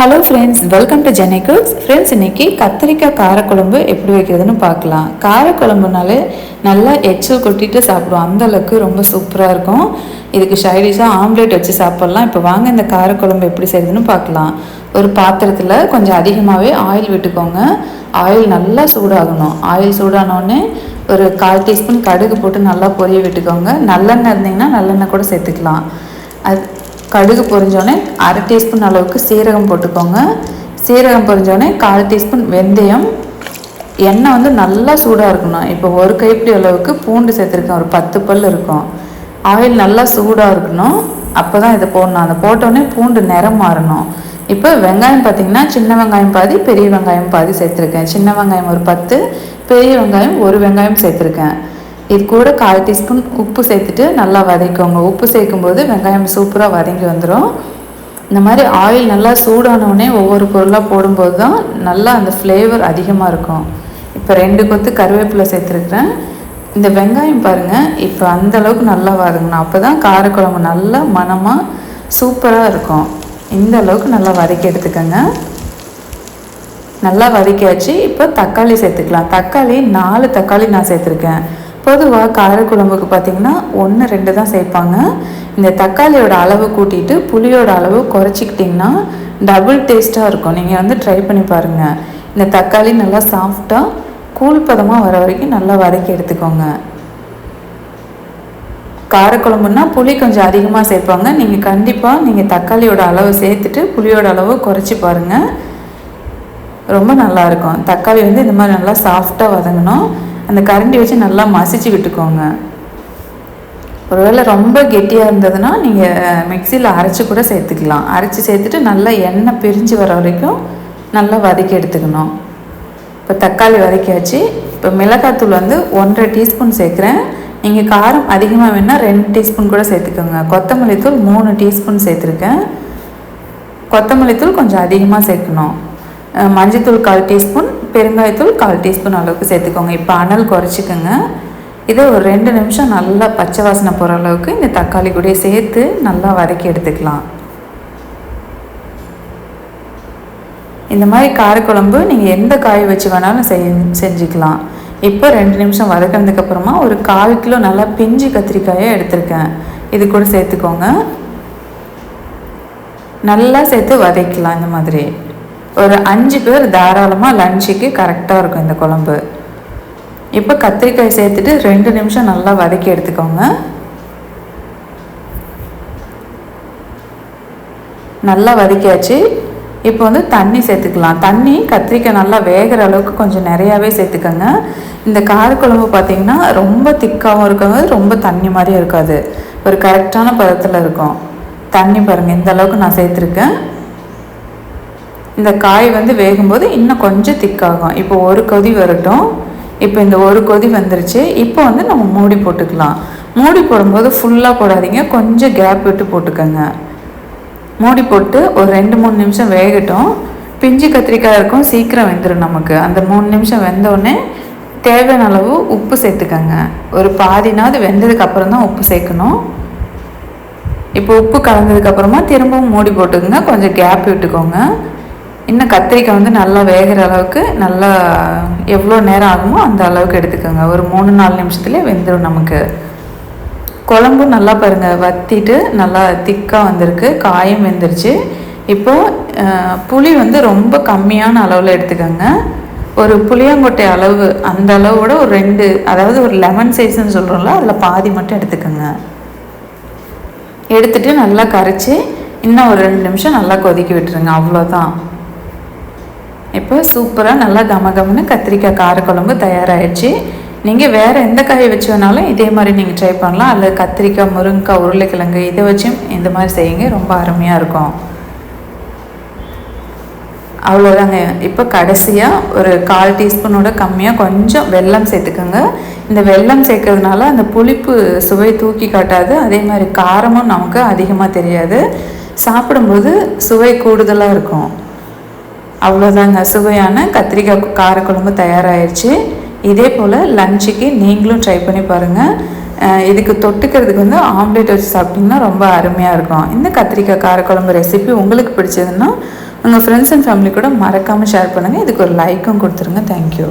Hello friends welcome to Jenny cooks friends இன்னைக்கு கத்திரிக்காய் காரக்குழம்பு எப்படி வைக்கிறதுன்னு பார்க்கலாம். காரக்குழம்புனாலே நல்லா எச்சல் கொட்டிட்டு சாப்பிடுவோம். அந்த அளவுக்கு ரொம்ப சூப்பராக இருக்கும். இதுக்கு சைடிஷாக ஆம்லேட் வச்சு சாப்பிட்லாம். இப்போ வாங்க இந்த காரக்குழம்பு எப்படி செய்யுதுன்னு பார்க்கலாம். ஒரு பாத்திரத்தில் கொஞ்சம் அதிகமாகவே ஆயில் விட்டுக்கோங்க. ஆயில் நல்லா சூடாகணும். ஆயில் சூடானோடனே ஒரு கால் டீஸ்பூன் கடுகு போட்டு நல்லா பொரிய விட்டுக்கோங்க. நல்லெண்ணெய் இருந்தீங்கன்னா நல்லெண்ணெய் கூட சேர்த்துக்கலாம். அது கடுகு பொரிஞ்சோடனே அரை டீஸ்பூன் அளவுக்கு சீரகம் போட்டுக்கோங்க. சீரகம் பொரிஞ்சோடனே கால் டீஸ்பூன் வெந்தயம். எண்ணெய் வந்து நல்லா சூடாக இருக்கணும். இப்போ ஒரு கைப்பிடி அளவுக்கு பூண்டு சேர்த்துருக்கேன். ஒரு பத்து பல் இருக்கும். ஆயில் நல்லா சூடாக இருக்கணும். அப்போ தான் இதை போடணும். அதை போட்டோடனே பூண்டு நிறம் மாறணும். இப்போ வெங்காயம் பார்த்தீங்கன்னா சின்ன வெங்காயம் பாதி பெரிய வெங்காயம் பாதி சேர்த்துருக்கேன். சின்ன வெங்காயம் ஒரு பத்து பெரிய வெங்காயம் ஒரு வெங்காயம் சேர்த்துருக்கேன். இது கூட கால் டீஸ்பூன் உப்பு சேர்த்துட்டு நல்லா வதக்கோங்க. உப்பு சேர்க்கும்போது வெங்காயம் சூப்பராக வதங்கி வந்துடும் இந்த மாதிரி ஆயில் நல்லா சூடானவுடனே ஒவ்வொரு பொருளாக போடும்போது தான் நல்லா அந்த ஃப்ளேவர் அதிகமாக இருக்கும். இப்போ ரெண்டு கொத்து கருவேப்பிலை சேர்த்துருக்குறேன். இந்த வெங்காயம் பாருங்கள் இப்போ அந்த அளவுக்கு நல்லா வதங்கணும். அப்போ தான் காரக்குழம்பு நல்லா மணமாக சூப்பராக இருக்கும். இந்த அளவுக்கு நல்லா வதக்கி எடுத்துக்கோங்க. நல்லா வதக்கியாச்சு. இப்போ தக்காளி சேர்த்துக்கலாம். தக்காளி நாலு தக்காளி நான் சேர்த்துருக்கேன். பொதுவாக காரக்குழம்புக்கு பார்த்தீங்கன்னா ஒன்று ரெண்டு தான் சேர்ப்பாங்க. இந்த தக்காளியோட அளவு கூட்டிட்டு புளியோட அளவு குறைச்சிக்கிட்டிங்கன்னா டபுள் டேஸ்ட்டாக இருக்கும். நீங்கள் வந்து ட்ரை பண்ணி பாருங்கள் இந்த தக்காளி நல்லா சாஃப்டாக கூழ் பதமாக வர வரைக்கும் நல்லா வதக்கி எடுத்துக்கோங்க. காரக்குழம்புன்னா புளி கொஞ்சம் அதிகமாக சேர்ப்பாங்க. நீங்கள் கண்டிப்பாக நீங்கள் தக்காளியோட அளவு சேர்த்துட்டு புளியோட அளவு குறைச்சி பாருங்கள் ரொம்ப நல்லாயிருக்கும் தக்காளி வந்து இந்த மாதிரி நல்லா சாஃப்டாக வதங்கணும். அந்த கரண்டி வச்சு நல்லா மசிச்சு விட்டுக்கோங்க. ஒருவேளை ரொம்ப கெட்டியாக இருந்ததுன்னா நீங்கள் மிக்சியில் அரைச்சி கூட சேர்த்துக்கலாம். அரைச்சி சேர்த்துட்டு நல்லா எண்ணெய் பிரிஞ்சு வர வரைக்கும் நல்லா வதக்கி எடுத்துக்கணும். இப்போ தக்காளி வதக்கியாச்சு. இப்போ மிளகாத்தூள் வந்து ஒன்றரை டீஸ்பூன் சேர்க்குறேன். நீங்கள் காரம் அதிகமாக வேணால் ரெண்டு டீஸ்பூன் கூட சேர்த்துக்கோங்க. கொத்தமல்லி தூள் மூணு டீஸ்பூன் சேர்த்துருக்கேன். கொத்தமல்லி தூள் கொஞ்சம் அதிகமாக சேர்க்கணும். மஞ்சத்தூள் கால் டீஸ்பூன் பெருங்காயத்தூள் கால் டீஸ்பூன் அளவுக்கு சேர்த்துக்கோங்க. இப்போ அனல் குறைச்சிக்கோங்க. இதை ஒரு ரெண்டு நிமிஷம் நல்லா பச்சை வாசனை போகிற அளவுக்கு இந்த தக்காளி கூட சேர்த்து நல்லா வதக்கி எடுத்துக்கலாம். இந்த மாதிரி காரக்குழம்பு நீங்கள் எந்த காய் வச்சு வேணாலும் செய் செஞ்சுக்கலாம். இப்போ ரெண்டு நிமிஷம் வதக்கினதுக்கப்புறமா ஒரு கால் கிலோ நல்லா பிஞ்சு கத்திரிக்காயை எடுத்திருக்கேன். இது கூட சேர்த்துக்கோங்க. நல்லா சேர்த்து வதக்கலாம் இந்த மாதிரி. ஒரு அஞ்சு பேர் தாராளமாக லஞ்சுக்கு கரெக்டாக இருக்கும் இந்த குழம்பு. இப்போ கத்திரிக்காய் சேர்த்துட்டு ரெண்டு நிமிஷம் நல்லா வதக்கி எடுத்துக்கோங்க. நல்லா வதக்கியாச்சு. இப்போ வந்து தண்ணி சேர்த்துக்கலாம். தண்ணி கத்திரிக்காய் நல்லா வேகிற அளவுக்கு கொஞ்சம் நிறையாவே சேர்த்துக்கோங்க. இந்த காரக்குழம்பு பார்த்தீங்கன்னா ரொம்ப திக்காகவும் இருக்காது ரொம்ப தண்ணி மாதிரியும் இருக்காது. ஒரு கரெக்டான பதத்தில் இருக்கும். தண்ணி பாருங்கள் இந்த அளவுக்கு நான் சேர்த்துருக்கேன். இந்த காய் வந்து வேகும்போது இன்னும் கொஞ்சம் திக்காகும். இப்போ ஒரு கொதி வரட்டும். இப்போ இந்த ஒரு கொதி வந்துருச்சு. இப்போ வந்து நம்ம மூடி போட்டுக்கலாம். மூடி போடும்போது ஃபுல்லாக போடாதீங்க. கொஞ்சம் கேப் விட்டு போட்டுக்கோங்க. மூடி போட்டு ஒரு ரெண்டு மூணு நிமிஷம் வேகட்டும். பிஞ்சு கத்திரிக்காய் இருக்கும் சீக்கிரம் வெந்துடும் நமக்கு. அந்த மூணு நிமிஷம் வெந்தோடனே தேவையான அளவு உப்பு சேர்த்துக்கோங்க. ஒரு பாதினாவது வெந்ததுக்கு அப்புறம் தான் உப்பு சேர்க்கணும். இப்போ உப்பு கலந்ததுக்கப்புறமா திரும்பவும் மூடி போட்டுக்கோங்க. கொஞ்சம் கேப் விட்டுக்கோங்க. இன்னும் கத்திரிக்காய் வந்து நல்லா வேகிற அளவுக்கு நல்லா எவ்வளோ நேரம் ஆகுமோ அந்த அளவுக்கு எடுத்துக்கோங்க. ஒரு மூணு நாலு நிமிஷத்துலேயே வெந்துடும் நமக்கு. குழம்பும் நல்லா பாருங்கள் வத்திட்டு நல்லா திக்காக வந்திருக்கு காயும் வெந்துருச்சு. இப்போது புளி வந்து ரொம்ப கம்மியான அளவில் எடுத்துக்கோங்க. ஒரு புளியங்கொட்டை அளவு அந்த அளவோட ஒரு ரெண்டு அதாவது ஒரு லெமன் சைஸ்ன்னு சொல்கிறோம்ல அதில் பாதி மட்டும் எடுத்துக்கோங்க. எடுத்துட்டு நல்லா கரைச்சி இன்னும் ஒரு ரெண்டு நிமிஷம் நல்லா கொதிக்க விட்டுருங்க அவ்வளோதான் இப்போ சூப்பராக நல்லா கம கமனு கத்திரிக்காய் காரக்குழம்பு தயாராகிடுச்சு நீங்கள் வேறு எந்த காயை வச்சு வேணாலும் இதே மாதிரி நீங்கள் ட்ரை பண்ணலாம். அல்லது கத்திரிக்காய் முருங்கைக்காய் உருளைக்கிழங்கு இதை வச்சும் இந்த மாதிரி செய்யுங்க. ரொம்ப அருமையாக இருக்கும். அவ்வளோதாங்க இப்போ கடைசியாக ஒரு கால் டீஸ்பூனோட கம்மியாக கொஞ்சம் வெல்லம் சேர்த்துக்கோங்க. இந்த வெல்லம் சேர்க்கறதுனால அந்த புளிப்பு சுவை தூக்கி காட்டாது. அதே மாதிரி காரமும் நமக்கு அதிகமாக தெரியாது. சாப்பிடும்போது சுவை கூடுதலாக இருக்கும். அவ்வளோதாங்க சுவையான கத்திரிக்காய் காரக்குழம்பு தயாராகிடுச்சு இதே போல் லஞ்சுக்கு நீங்களும் ட்ரை பண்ணி பாருங்கள் இதுக்கு தொட்டுக்கிறதுக்கு வந்து ஆம்லேட் வச்சு சாப்பிட்டிங்கன்னா ரொம்ப அருமையாக இருக்கும். இந்த கத்திரிக்காய் காரக்குழம்பு ரெசிபி உங்களுக்கு பிடிச்சதுன்னா உங்கள் ஃப்ரெண்ட்ஸ் அண்ட் ஃபேமிலி கூட மறக்காமல் ஷேர் பண்ணுங்கள் இதுக்கு ஒரு லைக்கும் கொடுத்துருங்க. தேங்க்யூ